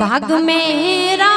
भाग मेरा